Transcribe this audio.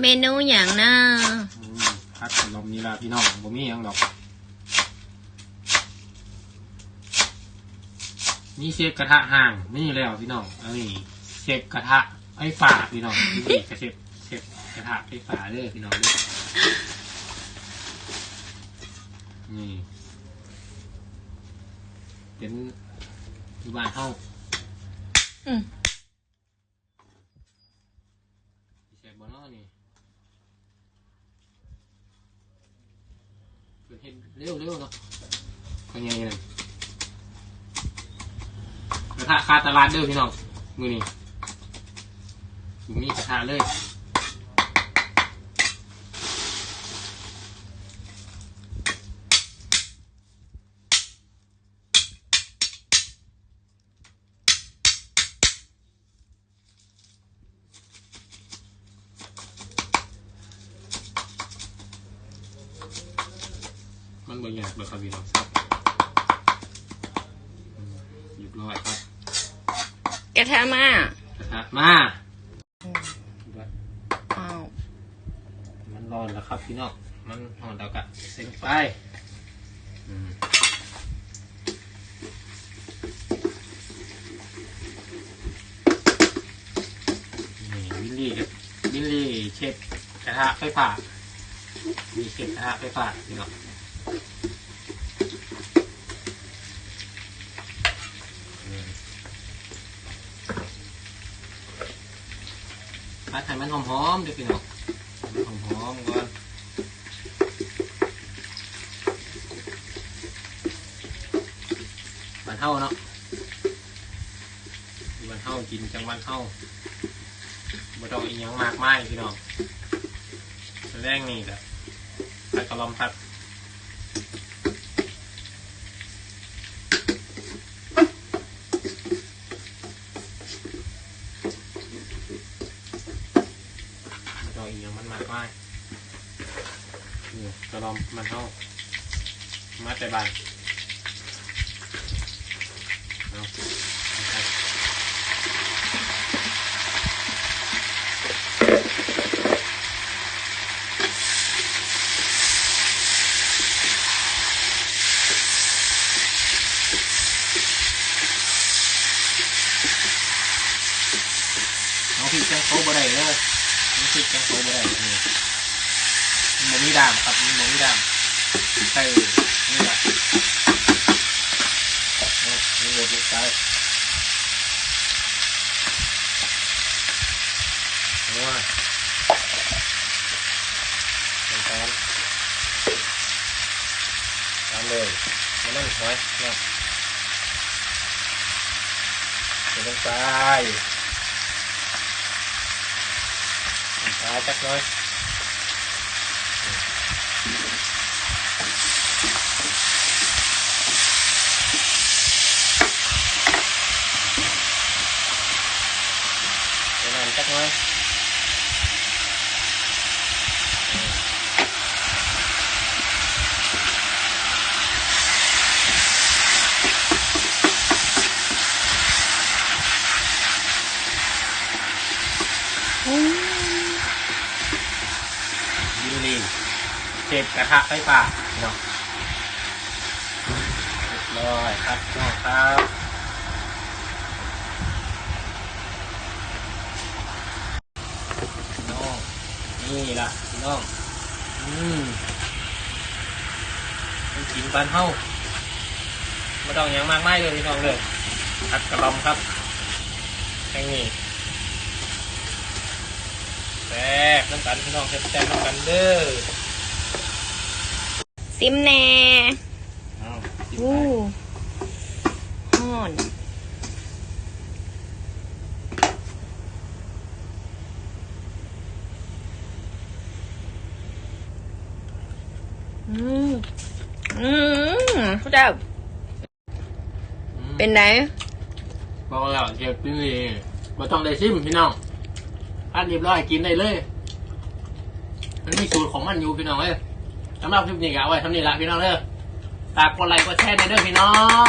เมนูอย่างน่าอืมพักขนมนี่ละพี่น้องบ่มีหยังดอก นี่เชฟกระทะห่างนี่แล้วพี่น้องอันนี้เชฟกระทะไอ้ฝาพี่น้องนี่กระเชฟเชฟกระทะไอ้ฝาเด้อพี่น้องเด้อนี่ เป็นอยู่บ้านเฮา อืม สิเชฟบ่เนาะนี่ เพิ่นเร็วๆเนาะเป็นไงนั่นกระทะคาตลาดเด้อพี่น้องมือนี้มีกระทะเลย มันบ่ยากเลยครับพี่น้องครับอืมเรียบร้อยครับกระทะมากระทะมาอ้าวมันร้อนแล้วครับพี่น้องมันร้อนแล้วก็เซ็งไฟอืมนี่วิลลี่กับวิลลี่เช็ดกระทะไฟฟ้ามีเช็ดกระทะไฟฟ้าพี่น้องอืม ผัดให้มันหอมๆเดี๋ยวพี่น้องให้มันหอมๆก่อนบ้านเฮาเนาะอยู่บ้านเฮากินจังบ้านเฮาบ่ต้องอีหยังมากมายพี่น้องแรงนี่ก็ผัดกะหล่ำผัดบ่ต้องอีหยัง มันมากมายนี่กะล่ำมันเฮามาแต่บานเอาเอาน้องพี่จ้งเขาบ่ได้เลย น้องพี่แจ้งเขาบ่ได้นี่มันมีดามครับมันมีดามใช่นี่แหละนี่โหลดลงไปว้าตอนตอนตามเลยมานั่งหอยนะเดี๋ยวลงไป Đó, Nakakasas, no? Chẹp cả thạc cái phà Nào เรียบร้อยครับน้องครับน้องนี่ล่ะน้องอืมมันกินปานเฮ้าไม่ต้องอย่างมากไมายเลยพี่น้องเลยผัดกระลอมครับแค่นี้แซ่บน้ำกันพี่น้องแซ่บๆน้ำกันเด้อ ซิมแน่เอาจิ้มอู้ไปห่อนอืมอืมผู้เจ้าอืมเป็นไงบอกแล้วเก็บนี่บ่ต้องได้ซิมพี่น้องอันเรียบร้อยกินได้เลย มันมีสูตรของมันอยู่พี่น้องเอ้ย สำหรับคลิปนี้ก็เอาไว้ทำนี่ละพี่น้องเด้อฝากกดไลค์กดแชร์ในเด้อพี่น้อง